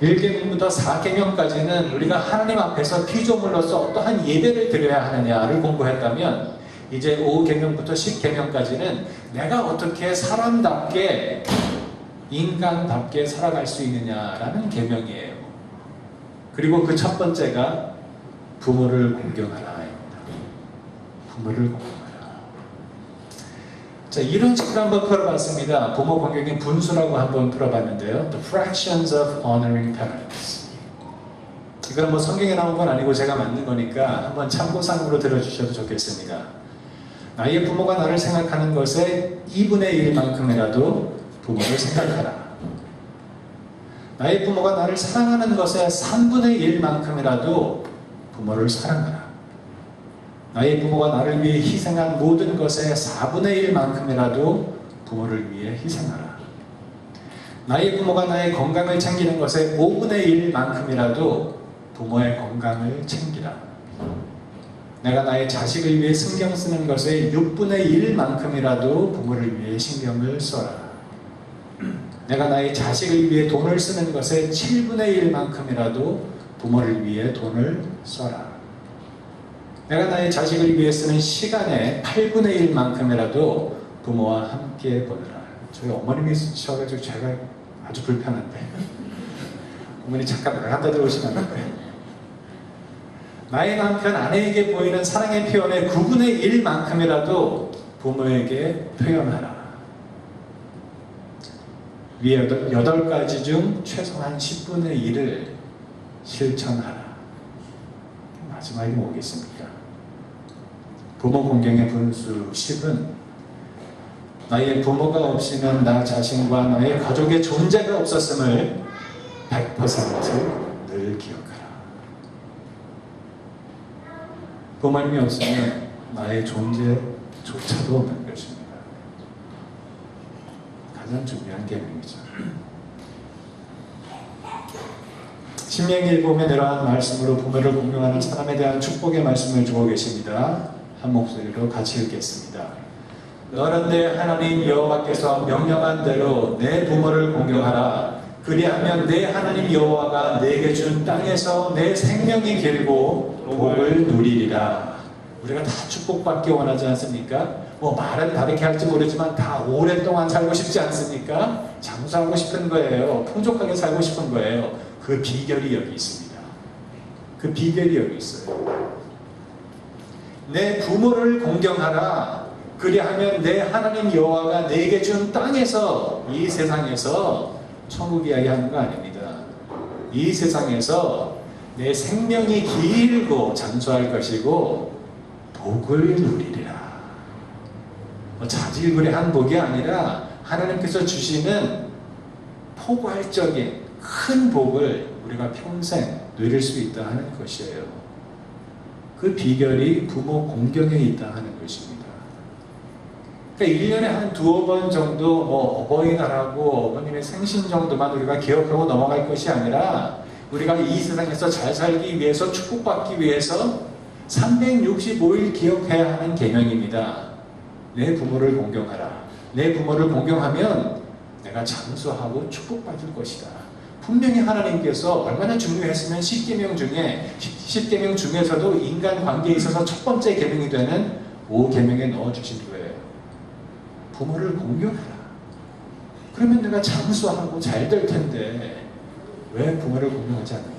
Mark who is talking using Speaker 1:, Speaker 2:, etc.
Speaker 1: 1계명부터 4계명까지는 우리가 하나님 앞에서 피조물로서 어떠한 예배를 드려야 하느냐를 공부했다면 이제 5계명부터 10계명까지는 내가 어떻게 사람답게 인간답게 살아갈 수 있느냐라는 계명이에요. 그리고 그 첫 번째가 부모를 공경하라입니다. 부모를 공경하라. 자, 이런 식으로 한번 풀어봤습니다. 부모 공경의 분수라고 한번 풀어봤는데요. The fractions of honoring parents. 이건 뭐 성경에 나온 건 아니고 제가 만든 거니까 한번 참고상으로 들어주셔도 좋겠습니다. 나의 부모가 나를 생각하는 것의 2분의 1만큼이라도 부모를 생각하라. 나의 부모가 나를 사랑하는 것의 3분의 1만큼이라도 부모를 사랑하라. 나의 부모가 나를 위해 희생한 모든 것의 4분의 1만큼이라도 부모를 위해 희생하라. 나의 부모가 나의 건강을 챙기는 것의 5분의 1만큼이라도 부모의 건강을 챙기라. 내가 나의 자식을 위해 신경 쓰는 것의 6분의 1만큼이라도 부모를 위해 신경을 써라. 내가 나의 자식을 위해 돈을 쓰는 것의 7분의 1만큼이라도 부모를 위해 돈을 써라. 내가 나의 자식을 위해 쓰는 시간의 8분의 1만큼이라도 부모와 함께 보내라. 저희 어머님이 쓰셔가지고 제가 아주 불편한데. 어머니 잠깐 나갔다 들어오시면 안 돼요. 나의 남편 아내에게 보이는 사랑의 표현의 9분의 1만큼이라도 부모에게 표현하라. 위에 여덟, 여덟 가지 중 최소한 10분의 1을 실천하라. 마지막이 뭐겠습니까? 부모 공경의 분수 10은 나의 부모가 없이는 나 자신과 나의 가족의 존재가 없었음을 100%늘 기억하라. 부모님이 없으면 나의 존재조차도 없는 것입니다. 가장 중요한 계명이죠. 신명기를 보면 이러한 말씀으로 부모를 공경하는 사람에 대한 축복의 말씀을 주고 계십니다. 한 목소리로 같이 읽겠습니다. 너는 내 하나님 여호와께서 명령한 대로 내 부모를 공경하라. 그리하면 내 하나님 여호와가 내게 준 땅에서 내 생명이 길고 복을 누리리라. 우리가 다 축복받기 원하지 않습니까? 뭐 말은 다르게 할지 모르지만 다 오랫동안 살고 싶지 않습니까? 장수하고 싶은 거예요. 풍족하게 살고 싶은 거예요. 그 비결이 여기 있습니다. 그 비결이 여기 있어요. 내 부모를 공경하라. 그리하면 내 하나님 여호와가 내게 준 땅에서 이 세상에서 천국 이야기하는 거 아닙니다. 이 세상에서 내 생명이 길고 장수할 것이고 복을 누리리라. 뭐 자질구레한 복이 아니라 하나님께서 주시는 포괄적인 큰 복을 우리가 평생 누릴 수 있다 하는 것이에요. 그 비결이 부모 공경에 있다 하는 것입니다. 그러니까 1년에 한 두어 번 정도 뭐 어버이날하고 어머님의 생신 정도만 우리가 기억하고 넘어갈 것이 아니라 우리가 이 세상에서 잘 살기 위해서 축복받기 위해서 365일 기억해야 하는 개명입니다. 내 부모를 공경하라. 내 부모를 공경하면 내가 장수하고 축복받을 것이다. 분명히 하나님께서 얼마나 중요했으면 10계명 중에 10계명 중에서도 인간 관계에 있어서 첫 번째 계명이 되는 5계명에 넣어 주신 거예요. 부모를 공경하라. 그러면 내가 장수하고 잘 될 텐데 왜 부모를 공경하지 않느냐?